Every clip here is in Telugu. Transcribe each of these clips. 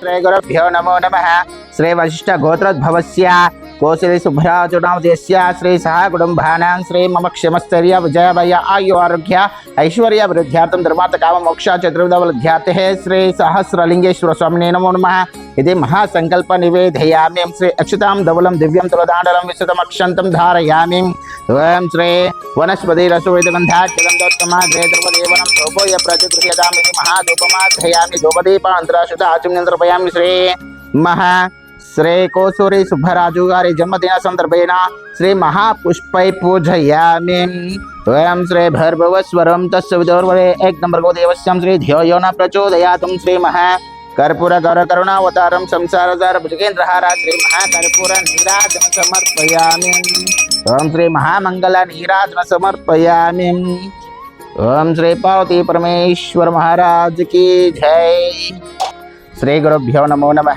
श्रीगुरुभ्यो नमो नम। श्री वशिष्ठ गोत्रोद्भवस्य कौशली शुभ्राचुनादेश श्री सह कोसलिसुभ्राचुणामदेश्य श्री मम श्रीमम विजय भय आयु आरोग्य ऐश्वर्याभिवृद्ध्यार्थं धर्मातकाममोक्षाचतुर्धवलध्यातेः श्रीसहस्रलिङ्गेश्वरस्वामिने नमो नम। यदि महासंकल्प महासङ्कल्पनिवेदयामि श्री अक्षुतां धवलं दिव्यं तुलदाण्डलं विश्रुतमक्षन्तं धारायामी। సహస్రలింగేశ్వర స్వామినే నమో నమ ఇది మహాసంకల్ప నివేదయామి శ్రీ అచ్యుతాం ధవలం దివ్యం తులదాండలం విశుతమక్షంతం ధారయామి ఓం శ్రీ వనస్పతి రసోవిదగంధాచలందోత్తమాగ్రేద్రవదేవనం శోభోయ ప్రతిగృహ్యదామిని మహాధూపమాధ్రయామి ధూపదీపాంతరాశుత ఆచమ్యంద్రపయామి శ్రీ మహా శ్రీ కోసూరి సుబ్బరాజు గారి జన్మదిన సందర్భేన శ్రీ మహాపుష్పై పూజయామి ఓం శ్రీ భర్భవస్వరం తస్య విదోర్వరే ఏక్ నంబర్ గో దేవస్యం శ్రీ ధ్యోయో న ప్రచోదయాతుం శ్రీ మహా కర్పూర గౌర కరుణావతారం సంసారదార భుజగేంద్రహార శ్రీ మహాకర్పూర నీరాజన సమర్పయామి ఓం శ్రీ మహామంగళ నీరాజన సమర్పయామి. ఓం శ్రీ పార్వతీ పరమేశ్వర మహారాజ్ జై. శ్రీ గురుభ్యో నమో నమ.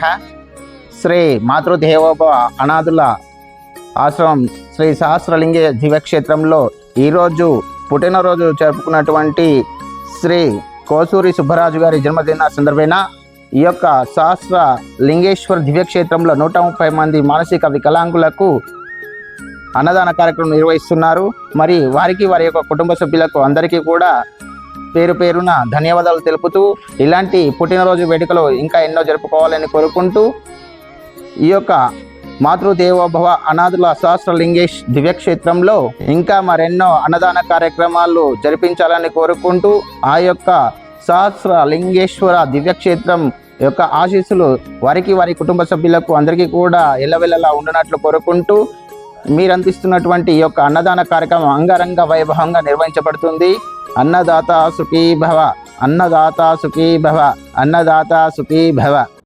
శ్రీ మాతృదేవోభవ అనాథుల ఆశ్రమం శ్రీ సహస్రలింగ దివ్యక్షేత్రంలో ఈరోజు పుట్టినరోజు జరుపుకున్నటువంటి శ్రీ కోసూరి సుబ్బరాజు గారి జన్మదిన సందర్భేన ఈ యొక్క సహస్ర లింగేశ్వర దివ్యక్షేత్రంలో నూట ముప్పై మంది మానసిక వికలాంగులకు అన్నదాన కార్యక్రమం నిర్వహిస్తున్నారు. మరి వారికి వారి యొక్క కుటుంబ సభ్యులకు అందరికీ కూడా పేరు పేరున ధన్యవాదాలు తెలుపుతూ ఇలాంటి పుట్టినరోజు వేడుకలు ఇంకా ఎన్నో జరుపుకోవాలని కోరుకుంటూ ఈ యొక్క మాతృదేవోభవ అనాథుల సహస్రలింగేష్ దివ్యక్షేత్రంలో ఇంకా మరెన్నో అన్నదాన కార్యక్రమాలు జరిపించాలని కోరుకుంటూ ఆ యొక్క సహస్ర లింగేశ్వర దివ్యక్షేత్రం యొక్క ఆశీస్సులు వారికి వారి కుటుంబ సభ్యులకు అందరికీ కూడా ఎల్లవెల్లలా ఉండనట్లు కోరుకుంటూ మీరు అందిస్తున్నటువంటి ఈ యొక్క అన్నదాన కార్యక్రమం అంగరంగ వైభవంగా నిర్వహించబడుతుంది. అన్నదాత సుఖీ భవ అన్నదాత సుఖీ భవ అన్నదాత సుఖీ భవ